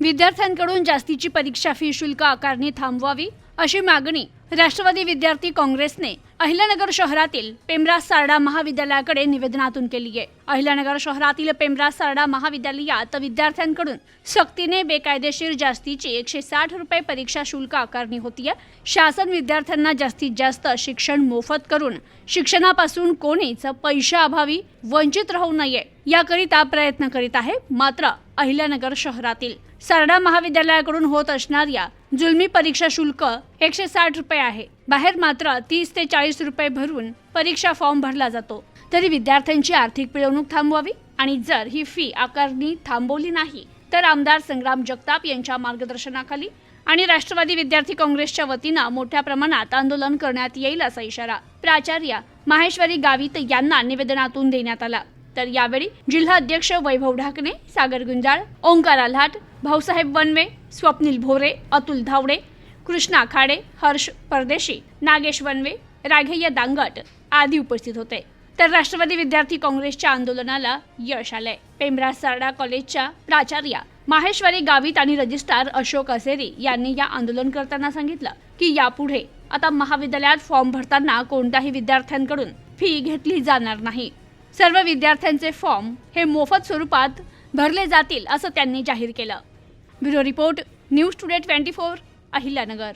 विद्यार्थ्यांकडून जास्तीची परीक्षा फी शुल्क आकारणी थांबवावी अशी मागणी राष्ट्रवादी विद्यार्थी काँग्रेसने अहिल्यानगर शहरातील पेमराज सारडा महाविद्यालयाकडे निवेदनातून केली आहे. अहिल्यानगर शहरातील पेमराज सारडा महाविद्यालयात विद्यार्थ्यांकडून सक्तीने बेकायदेशीर जास्तीची एकशे साठ रुपये परीक्षा शुल्क आकारणी होतीये शासन विद्यार्थ्यांना जास्तीत जास्त शिक्षण मोफत करून शिक्षणापासून कोणीच पैशाअभावी वंचित राहू नये याकरिता प्रयत्न करीत आहे मात्र अहिल्यानगर शहरातील सारडा महाविद्यालयाकडून होत असणाऱ्या जुलमी परीक्षा शुल्क एकशे साठ रुपये आहे. बाहेर मात्र तीस ते चाळीस रुपये भरून परीक्षा फॉर्म भरला जातो. तरी विद्यार्थ्यांची आर्थिक पिळवणूक थांबवावी आणि जर ही फी आकारणी थांबवली नाही तर आमदार संग्राम जगताप यांच्या मार्गदर्शनाखाली आणि राष्ट्रवादी विद्यार्थी काँग्रेसच्या वतीनं मोठ्या प्रमाणात आंदोलन करण्यात येईल असा इशारा प्राचार्य माहेश्वरी गावित यांना निवेदनातून देण्यात आला. तर यावेळी जिल्हा अध्यक्ष वैभव ढाकणे सागर गुंजाळ ओंकार आल्हाट भाऊसाहेब वनवे स्वप्नील भोरे अतुल धावडे कृष्णा खाडे हर्ष परदेशी नागेश वनवे राघेय दांगट आदी उपस्थित होते. तर राष्ट्रवादी विद्यार्थी काँग्रेसच्या आंदोलनाला यश आलंय. पेमरा सारडा कॉलेजच्या प्राचार्या माहेश्वरी गावित आणि रजिस्ट्रार अशोक असेरी यांनी या आंदोलन करताना सांगितलं की यापुढे आता महाविद्यालयात फॉर्म भरताना कोणत्याही विद्यार्थ्यांकडून फी घेतली जाणार नाही. सर्व विद्यार्थ्यांचे फॉर्म हे मोफत स्वरूपात भरले जातील असं त्यांनी जाहीर केलं. Bureau report news today twenty four Ahilyanagar.